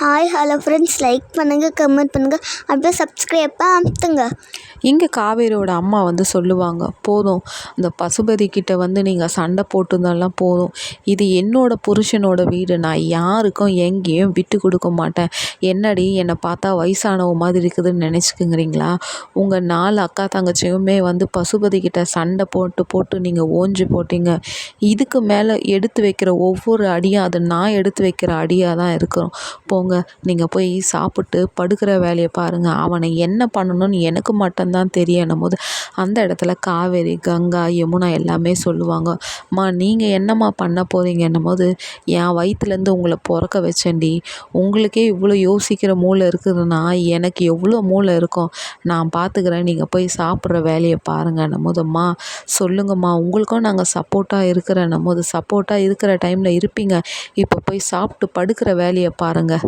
Hi hello friends like பண்ணுங்கள் comment பண்ணுங்கள் அப்படியே சப்ஸ்கிரைப்பை அமுத்துங்க. இங்கே காவேரியோட அம்மா வந்து சொல்லுவாங்க போதும். இந்த பசுபதி கிட்ட வந்து நீங்கள் சண்டை போட்டுருந்தெல்லாம் போதும். இது என்னோட புருஷனோட வீடு. நான் யாருக்கும் எங்கேயும் விட்டு கொடுக்க மாட்டேன். என்னடி என்னை பார்த்தா வயசானவ மாதிரி இருக்குதுன்னு நினச்சிக்குங்கிறீங்களா? உங்கள் நாலு அக்கா தங்கச்சியுமே வந்து பசுபதி கிட்ட சண்டை போட்டு போட்டு நீங்கள் ஓஞ்சி போட்டீங்க. இதுக்கு மேலே எடுத்து வைக்கிற ஒவ்வொரு அடியாக அது நான் எடுத்து வைக்கிற அடியாக தான் இருக்கிறோம். போங்க நீங்கள் போய் சாப்பிட்டு படுக்கிற வேலையை பாருங்கள் அவனை என்ன பண்ணணும்னு எனக்கு தான் தெரியணும் போது அந்த இடத்துல காவேரி கங்கா யமுனா எல்லாமே சொல்லுவாங்க. அம்மா நீங்கள் என்னம்மா பண்ண போகிறீங்கன்னும் போது என் வயிற்றுலேருந்து உங்களை பிறக்க வச்சேன்டி. உங்களுக்கே இவ்வளோ யோசிக்கிற மூளை இருக்குதுன்னா எனக்கு எவ்வளோ மூளை இருக்கும். நான் பார்த்துக்கிறேன் நீங்கள் போய் சாப்பிட்ற வேலையை பாருங்கன்னும் போது அம்மா சொல்லுங்கம்மா உங்களுக்கும் நாங்கள் சப்போர்ட்டாக இருக்கிறேன்னும் போது சப்போர்ட்டாக இருக்கிற டைமில் இருப்பீங்க. இப்போ போய் சாப்பிட்டு படுக்கிற வேலையை பாருங்கள்